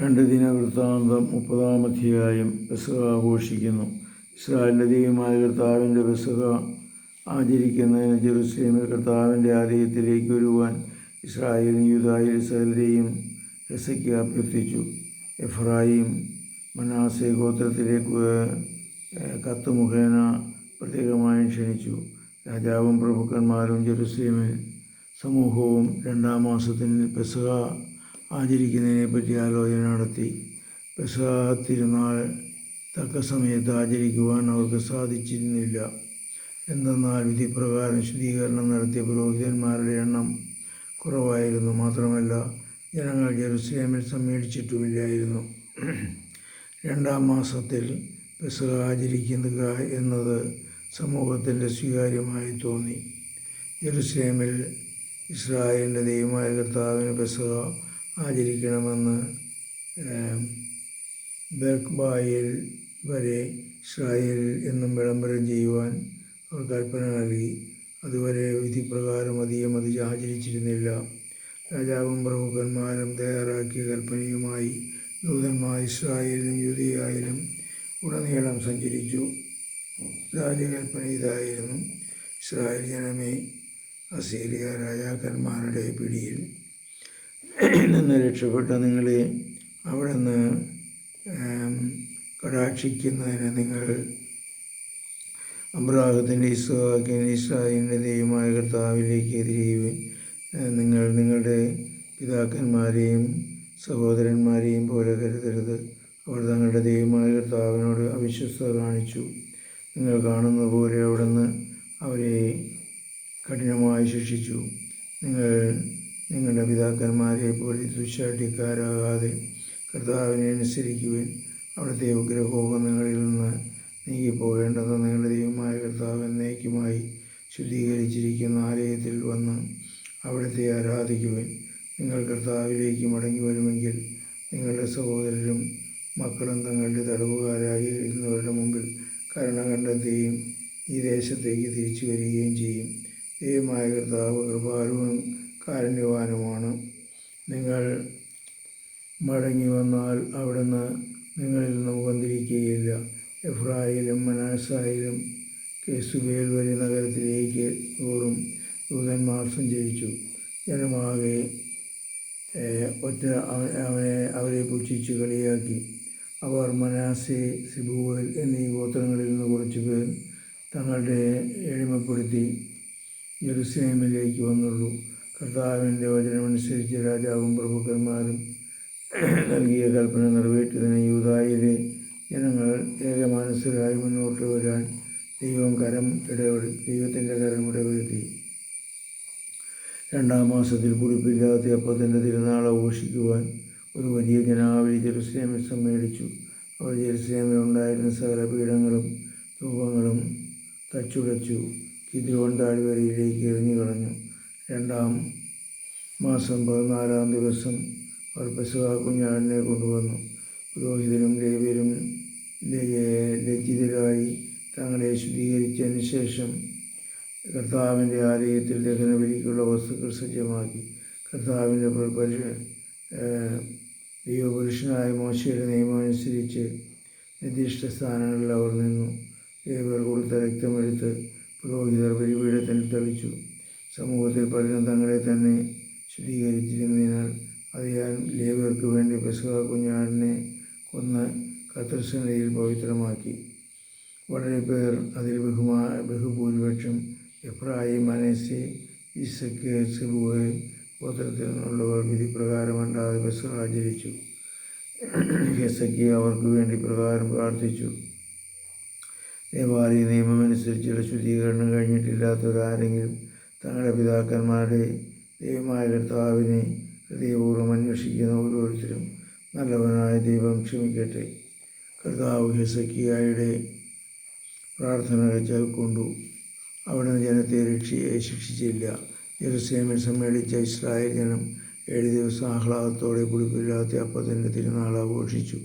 രണ്ട് ദിനവൃത്താന്തം മുപ്പതാം അധ്യായം പെസഹ ആഘോഷിക്കുന്നു. ഇസ്രായേലിന്റെ ദൈവമായ കർത്താവിന്റെ പെസഹ ആചരിക്കുന്നതിന് ജെറുസലേമിൽ കർത്താവിന്റെ ആലയത്തിലേക്ക് വരുവാൻ ഇസ്രായേലും യൂതായിൽ സകലരെയും രസയ്ക്ക് അഭ്യർത്ഥിച്ചു. എഫ്രായിം മനാസെ ഗോത്രത്തിലേക്ക് കത്ത് മുഖേന പ്രത്യേകമായും ക്ഷണിച്ചു. രാജാവും പ്രഭുക്കന്മാരും ജെറുസലേമിൽ സമൂഹവും രണ്ടാം മാസത്തിന് പെസഹ ആചരിക്കുന്നതിനെ പറ്റി ആലോചന നടത്തി. പെസഹ തിരുനാൾ തക്ക സമയത്ത് ആചരിക്കുവാൻ അവർക്ക് സാധിച്ചിരുന്നില്ല. എന്തെന്നാൽ വിധിപ്രകാരം ശുദ്ധീകരണം നടത്തിയ പുരോഹിതന്മാരുടെ എണ്ണം കുറവായിരുന്നു. മാത്രമല്ല ജനങ്ങൾ ജെറുസലേമിൽ സമ്മേളിച്ചിട്ടുമില്ലായിരുന്നു. രണ്ടാം മാസത്തിൽ പെസഹ ആചരിക്കുക എന്നത് സമൂഹത്തിന്റെ സ്വീകാര്യമായി തോന്നി. ജെറുസലേമിൽ ഇസ്രായേലിന്റെ ദൈവമായ കർത്താവിന് പെസഹ ആചരിക്കണമെന്ന് ബെർക്ക്ബായിൽ വരെ ഇസ്രായേലിൽ എന്നും വിളംബരം ചെയ്യുവാൻ അവർ കൽപ്പന നൽകി. അതുവരെ വിധിപ്രകാരം അധികം അത് ആചരിച്ചിരുന്നില്ല. രാജാവും പ്രമുഖന്മാരും തയ്യാറാക്കിയ കൽപ്പനയുമായി ദൂതന്മാർ ഇസ്രായേലിലും യുധിയായാലും ഉടനീളം സഞ്ചരിച്ചു. രാജകൽപ്പന ഇതായിരുന്നു. ഇസ്രായേൽ ജനമേ അസീരിയ രാജാക്കന്മാരുടെ പിടിയിൽ നിന്ന് രക്ഷപ്പെട്ട നിങ്ങളെ നിന്ന് കടാക്ഷിക്കുന്നതിന് നിങ്ങൾ അബ്രാഹത്തിന്റെ ഇസ്ഹാക്കിന്റെ ഇസ്രായേലിന്റെ ദൈവമായ കർത്താവിലേക്ക് എതിരെയുവിൻ. നിങ്ങൾ നിങ്ങളുടെ പിതാക്കന്മാരെയും സഹോദരന്മാരെയും പോലെ കരുതരുത്. അവർ തങ്ങളുടെ ദൈവമായ കർത്താവിനോട് അവിശ്വസ്ത കാണിച്ചു. നിങ്ങൾ കാണുന്ന പോലെ അവിടുന്ന് അവരെ കഠിനമായി ശിക്ഷിച്ചു. നിങ്ങൾ നിങ്ങളുടെ പിതാക്കന്മാരെ പോലെ ദുശാഠ്യക്കാരാകാതെ കർത്താവിനെ അനുസരിക്കുവാൻ. അവിടുത്തെ ഉഗ്രഹോപങ്ങളിൽ നിന്ന് നീങ്ങിപ്പോകേണ്ടത് നിങ്ങളുടെ ദൈവമായ കർത്താവ് എന്നേക്കുമായി ശുദ്ധീകരിച്ചിരിക്കുന്ന ആലയത്തിൽ വന്ന് അവിടുത്തെ ആരാധിക്കുവാൻ. നിങ്ങൾ കർത്താവിലേക്ക് മടങ്ങി വരുമെങ്കിൽ നിങ്ങളുടെ സഹോദരരും മക്കളും തങ്ങളുടെ തടവുകാരായി ഇരുന്നവരുടെ മുമ്പിൽ കരുണ കണ്ടെത്തുകയും ഈ ദേശത്തേക്ക് തിരിച്ചു വരികയും ചെയ്യും. ദൈവമായ കർത്താവ് കൃപാലുവും കാരുണ്യവാനുമാണ്. നിങ്ങൾ മടങ്ങി വന്നാൽ അവിടുന്ന് നിങ്ങളിൽ നിന്ന് വന്നിരിക്കുകയില്ല. എഫ്രായിലും മനാസായിലും കേസുബേൽ വലിയ നഗരത്തിലേക്ക് തോറും ദൂതന്മാർ സഞ്ചരിച്ചു ജനമാകെ ഒറ്റ അവനെ അവരെ പുച്ഛിച്ച് കളിയാക്കി. അവർ മനാസെ സിബുവൽ എന്നീ ഗോത്രങ്ങളിൽ നിന്ന് കുറച്ച് പേർ തങ്ങളുടെ എളിമപ്പെടുത്തി ജെറുസലേമിലേക്ക് വന്നുള്ളൂ. കർത്താവിന്റെ വചനമനുസരിച്ച് രാജാവും പ്രഭുക്കന്മാരും നൽകിയ കൽപ്പന നിറവേറ്റിയതിന് യൂതായിലെ ജനങ്ങൾ ഏകമാനസരായി മുന്നോട്ട് വരാൻ ദൈവം കരം ഇടപെടു ദൈവത്തിന്റെ കരം ഇടപെടുത്തി. രണ്ടാം മാസത്തിൽ കുടിപ്പില്ലാത്ത അപ്പത്തിന്റെ തിരുനാൾ ആഘോഷിക്കുവാൻ ഒരു വലിയ ജനാവലി ജെറുസലേമിൽ സമ്മേളിച്ചു. അവർ ജെറുസലേമിൽ ഉണ്ടായിരുന്ന സകല പീഠങ്ങളും രൂപങ്ങളും തച്ചുടച്ചു. കിദ്രോൺ താഴ്വരയിലേക്ക് എറിഞ്ഞു കളഞ്ഞു രണ്ടാം മാസം പതിനാലാം ദിവസം അവർ പശുവ കുഞ്ഞാടിനെ കൊണ്ടുവന്നു. പുരോഹിതരും ലേവ്യരും ലജ്ജിതരായി തങ്ങളെ ശുദ്ധീകരിച്ചതിന് ശേഷം കർത്താവിന്റെ ആലയത്തിൽ ദഹനബലിക്കുള്ള വസ്തുക്കൾ സജ്ജമാക്കി. കർത്താവിന്റെ പരിഷ ദൈവപുരുഷനായ മോശയുടെ നിയമം അനുസരിച്ച് നിർദ്ദിഷ്ട സ്ഥാനങ്ങളിൽ അവർ നിന്നു. ദേവർ കൊടുത്ത രക്തമെടുത്ത് പുരോഹിതർ ബലിപീഠത്തിൽ തളിച്ചു. സമൂഹത്തിൽ പലരും തങ്ങളെ തന്നെ ശുദ്ധീകരിച്ചിരുന്നതിനാൽ അറിയാൻ ലേവർക്ക് വേണ്ടി പെസഹ കുഞ്ഞാടിനെ കൊന്ന് കത്തർസനയിൽ പവിത്രമാക്കി. വളരെ പേർ അതിൽ ബഹുമാ ബഹുഭൂരിപക്ഷം എഫ്രായി മനസ്സി ഇസക്ക് സെബുവൽ ഗോത്രത്തിൽ നിന്നുള്ളവർ വിധിപ്രകാരമല്ലാതെ പെസഹ ആചരിച്ചു. ഹെസക്കി അവർക്ക് വേണ്ടി പ്രകാരം പ്രാർത്ഥിച്ചു. ദേവാലയ നിയമമനുസരിച്ചുള്ള ശുദ്ധീകരണം കഴിഞ്ഞിട്ടില്ലാത്തവരാരെങ്കിലും തങ്ങളുടെ പിതാക്കന്മാരുടെ ദൈവമായ കർത്താവിനെ ഹൃദയപൂർവം അന്വേഷിക്കുന്ന ഓരോരുത്തരും നല്ലവനായ ദൈവം ക്ഷമിക്കട്ടെ. കർത്താവ് ഹെസക്കിയായുടെ പ്രാർത്ഥന ചെവിക്കൊണ്ടു അവിടുന്ന് ജനത്തെ രക്ഷയെ ശിക്ഷിച്ചില്ല. ജെറുസലേമിൽ സമ്മേളിച്ച ഇസ്രായേൽ ജനം ഏഴ് ദിവസം ആഹ്ലാദത്തോടെ കുളിപ്പില്ലാത്ത അപ്പത്തിന്റെ തിരുനാൾ ആഘോഷിച്ചു.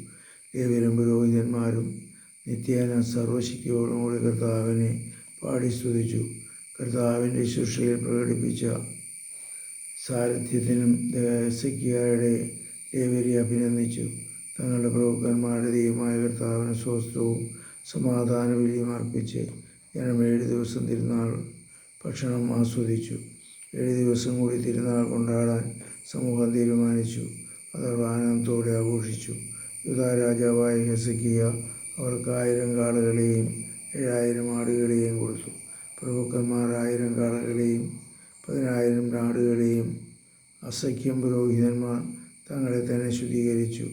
ദേവരും പുരോഹിതന്മാരും നിത്യേന സർവശക്തിയോടുകൂടി കർത്താവിനെ പാടി സ്തുതിച്ചു. കർത്താവിന്റെ ശുശ്രൂഷയിൽ പ്രകടിപ്പിച്ച സാരഥ്യത്തിനും സെക്കിയായുടെ ദേവരി അഭിനന്ദിച്ചു. തങ്ങളുടെ പ്രഭുക്കന്മാരുടെ ദൈവമായ കർത്താവിന് സ്വസ്ഥവും സമാധാന ബലിയും അർപ്പിച്ച് ജനം ഏഴ് ദിവസം തിരുനാൾ ഭക്ഷണം ആസ്വദിച്ചു. ഏഴ് ദിവസം കൂടി തിരുനാൾ കൊണ്ടാടാൻ സമൂഹം തീരുമാനിച്ചു. അത് ആനന്ദത്തോടെ ആഘോഷിച്ചു. യുദ്ധ രാജാവായ ഹെസക്കിയ അവർക്ക് ആയിരം കാളുകളെയും ഏഴായിരം ആടുകളെയും കൊടുത്തു. പ്രഭുക്കന്മാർ ആയിരം കാളകളെയും പതിനായിരം ആടുകളെയും അസഖ്യം പുരോഹിതന്മാർ തങ്ങളെ തന്നെ ശുദ്ധീകരിച്ചു.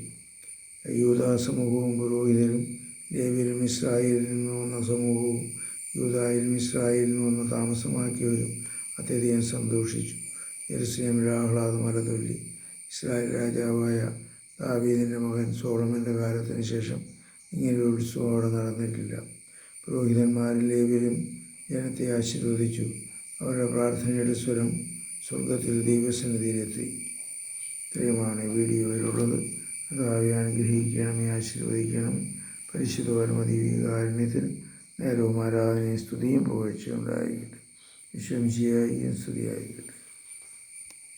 യൂതാ സമൂഹവും പുരോഹിതരും ലേവ്യരും ഇസ്രായേലിൽ നിന്ന് വന്ന സമൂഹവും യൂതായിലും ഇസ്രായേലിൽ നിന്ന് വന്ന് താമസമാക്കിയവരും അത്യധികം സന്തോഷിച്ചു. യെരുസലേമിൽ ആഹ്ലാദ മലതൊല്ലി ഇസ്രായേൽ രാജാവായ ദാവീദിന്റെ മകൻ സോളമന്റെ കാലത്തിന് ശേഷം ഇങ്ങനെ ഒരു ഉത്സവം അവിടെ നടന്നിട്ടില്ല. പുരോഹിതന്മാരും ലേവ്യരും ജനത്തെ ആശീർവദിച്ചു. അവരുടെ പ്രാർത്ഥനയുടെ സ്വരം സ്വർഗത്തിൽ ദൈവസന്നിധിയിലെത്തി. ഇത്രയുമാണ് വീഡിയോയിലുള്ളത് കർത്താവെ അനുഗ്രഹിക്കണമേ ആശീർവദിക്കണമേ പരിശുദ്ധ പരമദീവികാരുണ്യത്തിൽ നേരവും ആരാധനയും സ്തുതിയും പുകഴ്ചയുണ്ടായിരിക്കട്ടെ വിശ്വംശിയായിരിക്കും സ്തുതിയായിരിക്കട്ടെ.